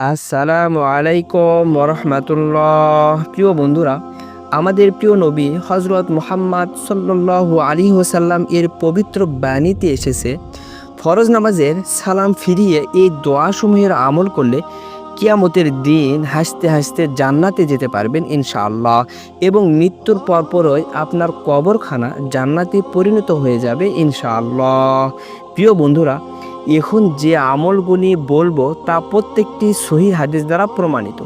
আসসালামু আলাইকুম রহমতুল্লাহ প্রিয় বন্ধুরা, আমাদের প্রিয় নবী হজরত মুহাম্মদ সাল্লাল্লাহু আলী ওসাল্লাম এর পবিত্র বাণীতে এসেছে, ফরজ নামাজের সালাম ফিরিয়ে এই দোয়াসমূহের আমল করলে কিয়ামতের দিন হাসতে হাসতে জান্নাতে যেতে পারবেন ইনশাআল্লাহ এবং মৃত্যুর পরপরই আপনার কবরখানা জান্নাতে পরিণত হয়ে যাবে ইনশাআল্লাহ। প্রিয় বন্ধুরা এখন যে আমলগুলি বলব তা প্রত্যেকটি সহি হাদিস দ্বারা প্রমাণিত।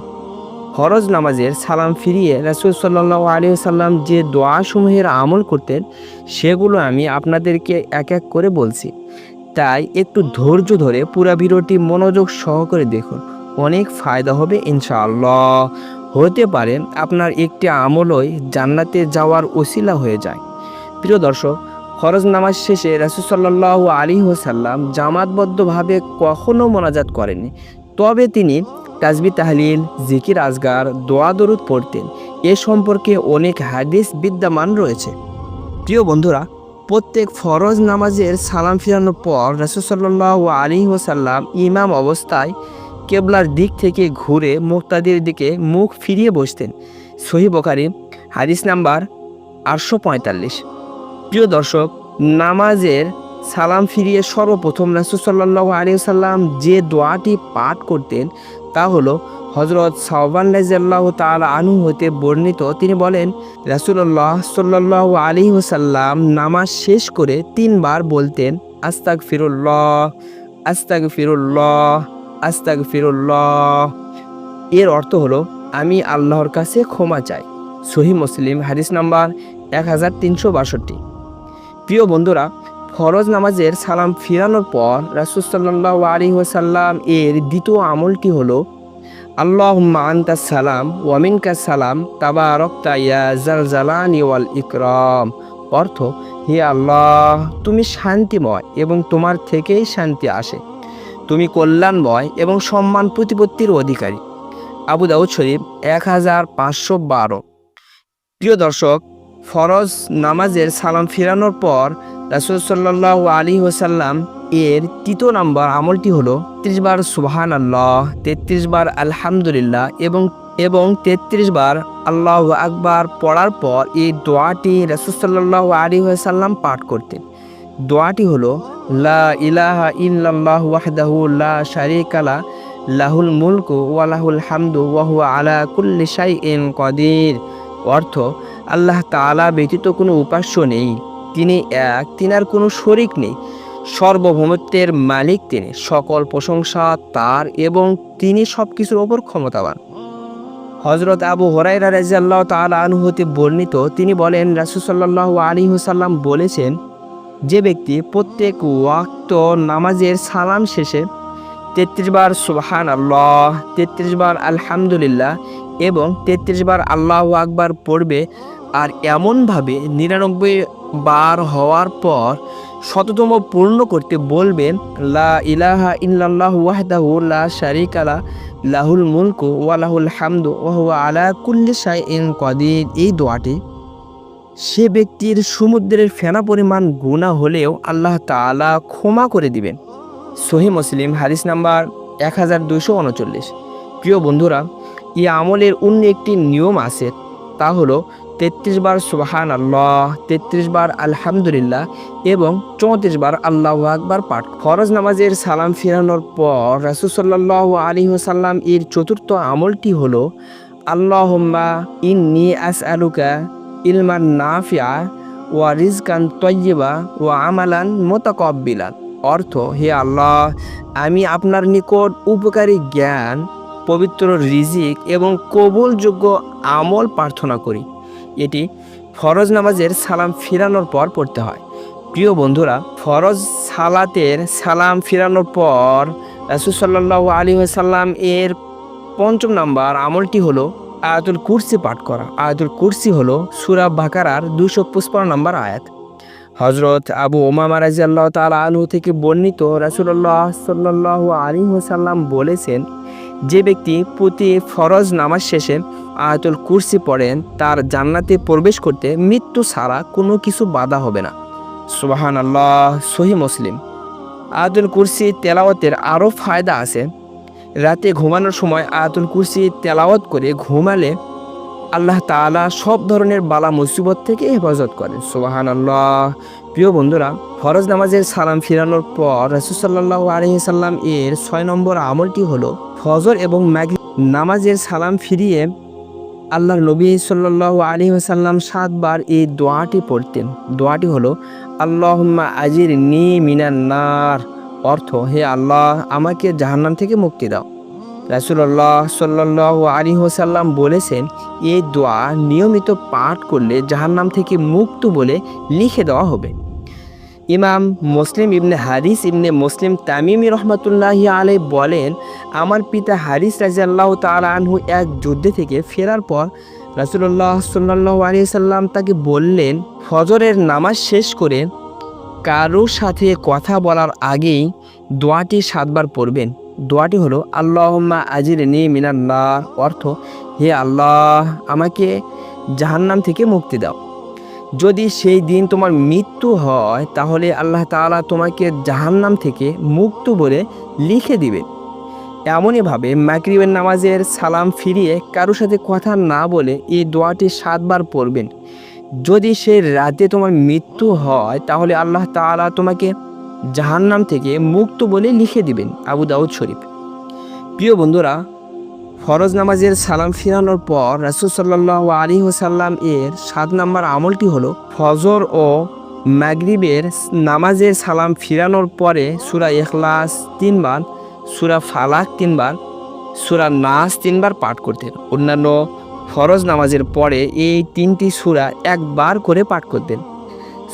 হরজ নামাজের সালাম ফিরিয়ে রাসুল সাল্লাহ আলী সাল্লাম যে দোয়াসমূহের আমল করতেন, সেগুলো আমি আপনাদেরকে এক এক করে বলছি। তাই একটু ধৈর্য ধরে পুরা ভিডিওটি মনোযোগ সহকারে দেখুন। অনেক ফায়দা হবে ইনশাআল্লাহ। হতে পারে আপনার একটি আমলই জান্নাতে যাওয়ার ওসিলা হয়ে যায়। প্রিয় দর্শক ফরজ নামাজ শেষে রাসুসাল্লাহ আলী হোসাল্লাম জামাতবদ্ধভাবে কখনও মোনাজাত করেনি তবে তিনি তাজবি তাহলিল, জিকির, আজগার, দোয়া, দরুদ পড়তেন। এ সম্পর্কে অনেক হাদিস বিদ্যমান রয়েছে। প্রিয় বন্ধুরা, প্রত্যেক ফরজ নামাজের সালাম ফিরানোর পর রাসুসাল্লাহ আলী হোসাল্লাম ইমাম অবস্থায় কেবলার দিক থেকে ঘুরে মুক্তাদির দিকে মুখ ফিরিয়ে বসতেন। সহি বকারি হাদিস নাম্বার আটশো পঁয়তাল্লিশ। প্রিয় দর্শক, নামাজের সালাম ফিরিয়ে সর্বপ্রথম রাসুসাল্লাহ আলী সাল্লাম যে দোয়াটি পাঠ করতেন, তা হলো হজরত সাহবান রাজিয়াল্লাহ তাল আনু হতে বর্ণিত। তিনি বলেন রাসুল্লাহ সাল্লাহ আলী সাল্লাম নামাজ শেষ করে তিনবার বলতেন আস্তাক ফিরুল্লাহ আস্তাক ফিরুল্লাহ আস্তাক ফিরুল্লাহ এর অর্থ হলো, আমি আল্লাহর কাছে ক্ষমা চাই। সহি মুসলিম হাদিস নাম্বার এক হাজার তিনশো বাষট্টি। প্রিয় বন্ধুরা, ফরজ নামাজের সালাম ফিরানোর পর রাসুসাল্লাহ আলী ওসাল্লাম এর দ্বিতীয় আমলটি হলো আল্লাহ আন্তা সালাম ওয়ামিনকা সালাম তাবা রক্তা ইয়া জাল জালানি ওয়াল ইকরম। অর্থ, হে আল্লাহ, তুমি শান্তিময় এবং তোমার থেকেই শান্তি আসে। তুমি কল্যাণময় এবং সম্মান প্রতিপত্তির অধিকারী। আবু দাউদ শরীফ, এক হাজার পাঁচশো বারো। প্রিয় দর্শক ফরজ নামাজের সালাম ফেরানোর পর রাসুল সাল্লাহ আলী ওসাল্লাম এর তৃতীয় নম্বর আমলটি হলো ত্রিশ বার সুবাহান আল্লাহ তেত্রিশ বার আলহামদুলিল্লাহ এবং এবং তেত্রিশ বার আল্লাহ আকবার পড়ার পর এই দোয়াটি রাসুল সাল্লাহ আলী ওসাল্লাম পাঠ করতেন। দোয়াটি হলো, লা ইলাহা ইল্লাল্লাহু ওয়াহদাহু লা শারীকা লা, লাহুল মুলকু ওয়া লাহুল হামদু ওয়া হুয়া আলা কুল্লি শাইইন কদির। অর্থ আল্লাহ তাআলা ব্যতীত কোনো উপাস্য নেই। তিনি এক, তিনার কোনো শরিক নেই। সর্বভৌমত্বের মালিক তিনি। সকল প্রশংসা তার এবং তিনি সব কিছুর ওপর ক্ষমতাবান। হজরত আবু হরাইরা রাজিয়াল্লাহ তাআলা আনহুতে বর্ণিত, তিনি বলেন রাসূলুল্লাহ আলী হুসাল্লাম বলেছেন, যে ব্যক্তি প্রত্যেক ওয়াক্ত নামাজের সালাম শেষে তেত্রিশ বার সুবহান আল্লাহ তেত্রিশ বার আলহামদুলিল্লাহ এবং তেত্রিশ বার আল্লাহ আকবার পড়বে আর এমনভাবে নিরানব্বই বার হওয়ার পর শততম পূর্ণ করতে বলবেন, লা ইলাহা ইল্লাল্লাহু ওয়াহদাহু লা শারিকা লা, লাহুল মুলকু ওয়া লাহুল হামদু ওয়া আলা কুল্লি শাইইন কদির। এই দোয়াটি সে ব্যক্তির সমুদ্রের ফেনা পরিমাণ গুণা হলেও আল্লাহ তাআলা ক্ষমা করে দিবেন। সহি মুসলিম, হাদিস নাম্বার এক হাজার দুশো উনচল্লিশ। প্রিয় বন্ধুরা, এই আমলের অন্য একটি নিয়ম আছে, তা হলো তেত্রিশ বার সুবাহান আল্লাহ তেত্রিশ বার আলহামদুলিল্লাহ এবং চৌত্রিশ বার আল্লাহ আকবার পাঠ। ফরজ নামাজের সালাম ফিরানোর পর রাসুসাল্লাহ আলী সাল্লাম এর চতুর্থ আমলটি হলো, আল্লাহম্মা ইন্নি আস আলুকা ইলমান নাফিয়া ওয়া রিজকান তৈবা ও আমালান মোতাকব্বিলান অর্থ, হে আল্লাহ, আমি আপনার নিকট উপকারী জ্ঞান, পবিত্র রিজিক এবং কবুলযোগ্য আমল প্রার্থনা করি। এটি ফরজ নামাজের সালাম ফিরানোর পর পড়তে হয়। প্রিয় বন্ধুরা, ফরজ সালাতের সালাম ফিরানোর পর রাসুসাল্লাহ আলী সাল্লাম এর পঞ্চম নাম্বার আমলটি হলো আয়াতুল কুরসি পাঠ করা। আয়াতুল কুরসি হলো সুরা বাকারার দুশো পঁচপান্ন নম্বর আয়াত। হজরত আবু ওমামা রাজি আল্লাহ তাল আনহু থেকে বর্ণিত রাসুল্লাহ সাল্লাহ আলী সাল্লাম বলেছেন, যে ব্যক্তি প্রতি ফরজ নামাজ শেষে আয়াতুল কুরসি পড়েন, তার জান্নাতে প্রবেশ করতে মৃত্যু ছাড়া কোনো কিছু বাধা হবে না। সুবাহান আল্লাহ সহি মুসলিম। আয়াতুল কুরসি তেলাওয়াতের আরও ফায়দা আছে। রাতে ঘুমানোর সময় আয়াতুল কুরসি তেলাওয়াত করে ঘুমালে আল্লাহ তাআলা সব ধরনের বালা মুসিবত থেকে হেফাজত করেন। সুবাহান আল্লাহ প্রিয় বন্ধুরা, ফরজ নামাজের সালাম ফিরানোর পর রসুসাল্লাহ আলহিসাল্লাম এর ছয় নম্বর আমলটি হলো ফজর এবং ম্যাগ নামাজের সালাম ফিরিয়ে আল্লাহর নবী সাল্লাহ আলী সাল্লাম সাতবার এই দোয়াটি পড়তেন। দোয়াটি হলো, আল্লাহম্মা আজির নি মিনান নার। অর্থ, হে আল্লাহ, আমাকে জাহান্নাম থেকে মুক্তি দাও। রাসুল্লাহ সাল্লাহ আলী হোসাল্লাম বলেছেন, এই দোয়া নিয়মিত পাঠ করলে জাহান্নাম থেকে মুক্ত বলে লিখে দেওয়া হবে। ইমাম মুসলিম ইবনে হারিস ইবনে মুসলিম তামিমি রহমতুল্লাহ আলাই বলেন, আমার পিতা হারিস রাজিয়াল্লাহ তাল এক যুদ্ধে থেকে ফেরার পর রাসুল্লাহ সাল্লাহ আলী সাল্লাম তাকে বললেন, ফজরের নামাজ শেষ করে কারোর সাথে কথা বলার আগেই দোয়াটি সাতবার পড়বেন। দোয়াটি হলো, আল্লাহম্মা আজির নি মিনাল্লাহ অর্থ, হে আল্লাহ, আমাকে জাহান্নাম থেকে মুক্তি দাও। যদি সেই দিন তোমার মৃত্যু হয়, তাহলে আল্লাহ তাআলা তোমাকে জাহান্নাম থেকে মুক্ত বলে লিখে দিবেন এমনইভাবে মাকরিবের নামাজের সালাম ফিরিয়ে কারোর সাথে কথা না বলে এই দোয়াটি সাতবার পড়বেন। যদি সেই রাতে তোমার মৃত্যু হয়, তাহলে আল্লাহ তাআলা তোমাকে জাহান্নাম থেকে মুক্ত বলে লিখে দিবেন, আবু দাউদ শরীফ। প্রিয় বন্ধুরা ফরজ নামাজের সালাম ফিরানোর পর রাসুল সাল্লাহ আলী সাল্লাম এর সাত নম্বর আমলটি হলো ফজর ও মাগরিবের নামাজের সালাম ফিরানোর পরে সুরা এখলাস তিনবার, সুরা ফালাক তিনবার, সুরা নাস তিনবার পাঠ করতেন অন্যান্য ফরজ নামাজের পরে এই তিনটি সুরা একবার করে পাঠ করতেন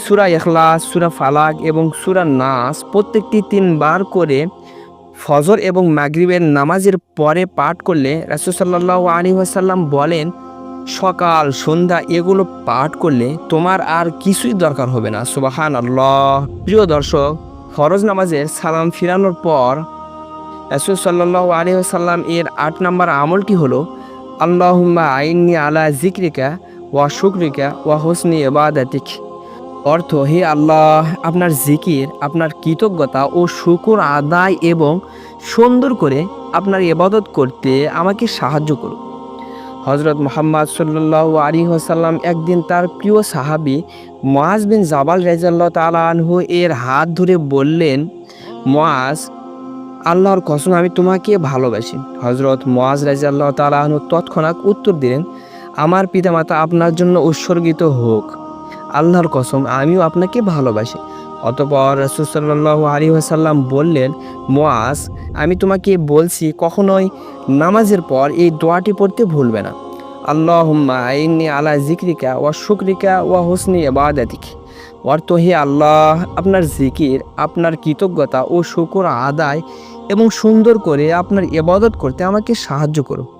সুরা এখলাস সুরা ফালাক এবং সুরা নাস প্রত্যেকটি তিনবার করে ফজর এবং মাগরিবের নামাজের পরে পাঠ করলে রাসুসাল্লাহ আলী আসাল্লাম বলেন, সকাল, সন্ধ্যা এগুলো পাঠ করলে তোমার আর কিছুই দরকার হবে না। সুবাহান আল্লাহ প্রিয় দর্শক, ফরজ নামাজের সালাম ফিরানোর পর রাসুল সাল্লাহ আলী এর আট নম্বর আমলটি হলো? আল্লাহুম্মা আইনি আলা জিক্রিকা ওয়া শুক্রিকা ওয়া হোসনি এবাদাতিক অর্থ, হে আল্লাহ, আপনার জিকির, আপনার কৃতজ্ঞতা ও শুকুর আদায় এবং সুন্দর করে আপনার ইবাদত করতে আমাকে সাহায্য করুন। হজরত মোহাম্মদ সাল্লাহ আলী হাসাল্লাম একদিন তার প্রিয় সাহাবি মোয়াজ বিন জাবাল রেজাল্লাহ তালা আনহু এর হাত ধরে বললেন মোয়াজ আল্লাহর কসম, আমি তোমাকে ভালোবাসি। হজরত মোয়াজ রাজিয়াল্লাহ তালা আনহু তৎক্ষণাৎ উত্তর দিলেন, আমার পিতামাতা আপনার জন্য উৎসর্গিত হোক। আল্লাহর কসম, আমিও আপনাকে ভালোবাসি। অতপর রসুসাল্লাহ আলী আসাল্লাম বললেন মোয়াজ আমি তোমাকে বলছি, কখনোই নামাজের পর এই দোয়াটি পড়তে ভুলবে না। আল্লাহুম্মা আইনি আলা জিক্রিকা ওয়া শুক্রিকা ওয়া হোসনি এবাদাতিক অর্থ হে আল্লাহ, আপনার জিকির, আপনার কৃতজ্ঞতা ও শুকর আদায় এবং সুন্দর করে আপনার ইবাদত করতে আমাকে সাহায্য করো